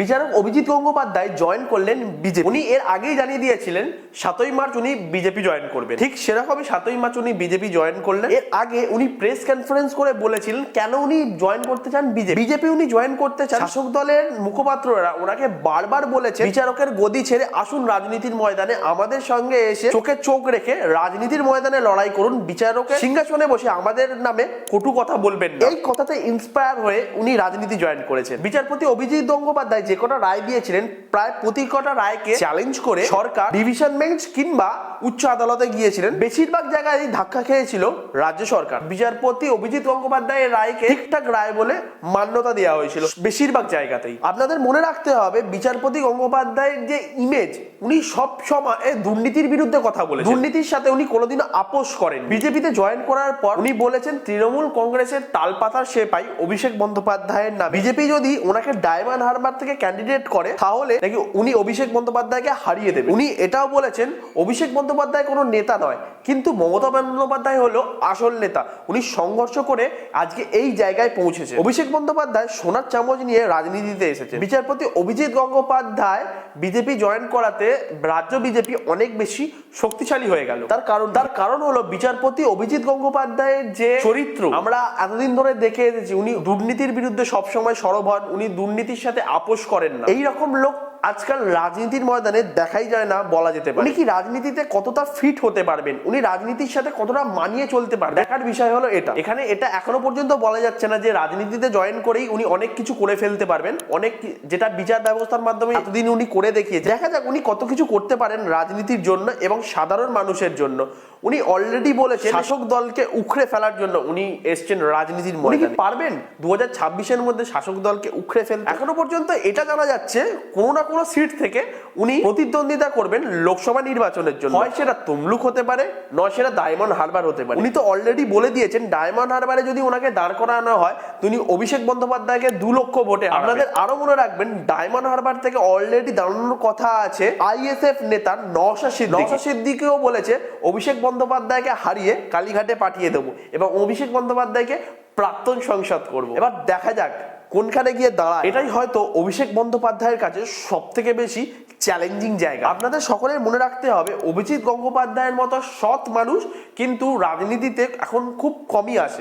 বিচারক অভিজিৎ গঙ্গোপাধ্যায় জয়েন করলেন বিজেপি। উনি এর আগেই জানিয়ে দিয়েছিলেন সাতই মার্চ উনি বিজেপি জয়েন করবেন। ঠিক সেরকমই সাতই মার্চ উনি বিজেপি জয়েন করলেন। এর আগে উনি প্রেস কনফারেন্স করে বলেছিলেন কেন উনি জয়েন করতে চান বিজেপি? বিজেপি উনি জয়েন করতে চান। শাসক দলের মুখপাত্ররা ওনাকে বারবার বলেছে বিচারকের গদি ছেড়ে আসুন রাজনীতির ময়দানে আমাদের সঙ্গে এসে চোখে চোখ রেখে রাজনীতির ময়দানে লড়াই করুন। বিচারকের সিংহাসনে বসে আমাদের নামে কটু কথা বলবেন না। এই কথাতে ইন্সপায়ার হয়ে উনি রাজনীতি জয়েন করেছেন। বিচারপতি অভিজিৎ গঙ্গোপাধ্যায় যে কটা রায় দিয়েছিলেন প্রায় প্রতি কটা রায়কে চ্যালেঞ্জ করে সরকার ডিভিশন বেঞ্চ কিংবা উচ্চ আদালতে গিয়েছিলেন। বেশিরভাগ জায়গায় ধাক্কা খেয়েছিল রাজ্য সরকার। বিচারপতি অভিজিৎ গঙ্গোপাধ্যায়ের রায়কে ঠিকঠাক রায় বলে মান্যতা দেওয়া হয়েছিল বেশিরভাগ জায়গাতেই। আপনাদের মনে রাখতে হবে, বিচারপতি গঙ্গোপাধ্যায়ের যে ইমেজ উনি সব সময় দুর্নীতির বিরুদ্ধে কথা বলে দুর্নীতির সাথে উনি কোনোদিন আপোষ করেন বিজেপিতে জয়েন করার পর উনি বলেছেন, তৃণমূল কংগ্রেসের তালপাতার সেপাই অভিষেক বন্দ্যোপাধ্যায়ের নাম। বিজেপি যদি ওনাকে ডায়মন্ড হারবার থেকে ক্যান্ডিডেট করে, তাহলে নাকি উনি অভিষেক বন্দ্যোপাধ্যায়কে হারিয়ে দেবে? উনি এটাও বলেছেন, অভিষেক বন্দ্যোপাধ্যায় কোনো নেতা নয়, কিন্তু মমতা বন্দ্যোপাধ্যায় হলো আসল নেতা। উনি সংঘর্ষ করে আজকে এই জায়গায় পৌঁছেছে অভিষেক বন্দ্যোপাধ্যায় সোনার চামচ নিয়ে রাজনীতিতে এসেছে বিচারপতি অভিজিৎ গঙ্গোপাধ্যায় বিজেপি জয়েন করাতে রাজ্য বিজেপি অনেক বেশি শক্তিশালী হয়ে গেল। তার কারণ তার কারণ হলো বিচারপতি অভিজিৎ গঙ্গোপাধ্যায়ের যে চরিত্র, আমরা এতদিন ধরে দেখে এসেছি, উনি দুর্নীতির বিরুদ্ধে সবসময় সরব হন, উনি দুর্নীতির সাথে আপোষ করেন না। এই রকম লোক আজকাল রাজনীতির ময়দানে দেখাই যায় না বলা যেতে পারে। উনি কি রাজনীতিতে কতটা ফিট হতে পারবেন? উনি রাজনীতির সাথে কতটা মানিয়ে চলতে পারবেন? দেখার বিষয় হলো এটা। এখানে এটা এখনও পর্যন্ত বলা যাচ্ছে না যে রাজনীতিতে জয়েন করেই উনি অনেক কিছু করে ফেলতে পারবেন। অনেক যেটা বিচার ব্যবস্থার মাধ্যমে এতদিন উনি করে দেখিয়ে দেখা যাক উনি কত কিছু করতে পারেন রাজনীতির জন্য এবং সাধারণ মানুষের জন্য। উনি অলরেডি বলেছেন শাসক দলকে উখড়ে ফেলার জন্য উনি এসছেন রাজনীতির মধ্যে কি পারবেন? দু হাজার ছাব্বিশের মধ্যে শাসক দলকে উখড়ে ফেল এখনও পর্যন্ত এটা জানা যাচ্ছে কোনো না কোনো সিট থেকে উনি প্রতিদ্বন্দ্বিতা করবেন লোকসভা নির্বাচনের জন্য। হয় সেটা তমলুক হতে পারে নয় সেটা ডায়মন্ড হারবার হতে পারে। উনি তো অলরেডি বলে দিয়েছেন ডায়মন্ড হারবারে যদি ওনাকে দাঁড় করানো হয় তিনি অভিষেক বন্দ্যোপাধ্যায়কে দু লক্ষ ভোটে আপনাদের আরও মনে রাখবেন ডায়মন্ড হারবার থেকে অলরেডি দাঁড়ানোর কথা আছে আইএসএফ নেতা নওশা সিদ্দিকী। নওশা সিদ্দিকিও বলেছে অভিষেক বন্দ্যোপাধ্যায়কে হারিয়ে কালীঘাটে পাঠিয়ে দেবো। এবং অভিষেক বন্দ্যোপাধ্যায়কে প্রাক্তন সংসদ করব। এবার দেখা যাক কোনখানে গিয়ে দাঁড়ায়? এটাই হয়তো অভিষেক বন্দ্যোপাধ্যায়ের কাছে সব থেকে বেশি চ্যালেঞ্জিং জায়গা। আপনাদের সকলের মনে রাখতে হবে, অভিজিৎ গঙ্গোপাধ্যায়ের মতো সৎ মানুষ কিন্তু রাজনীতিতে এখন খুব কমই আসে।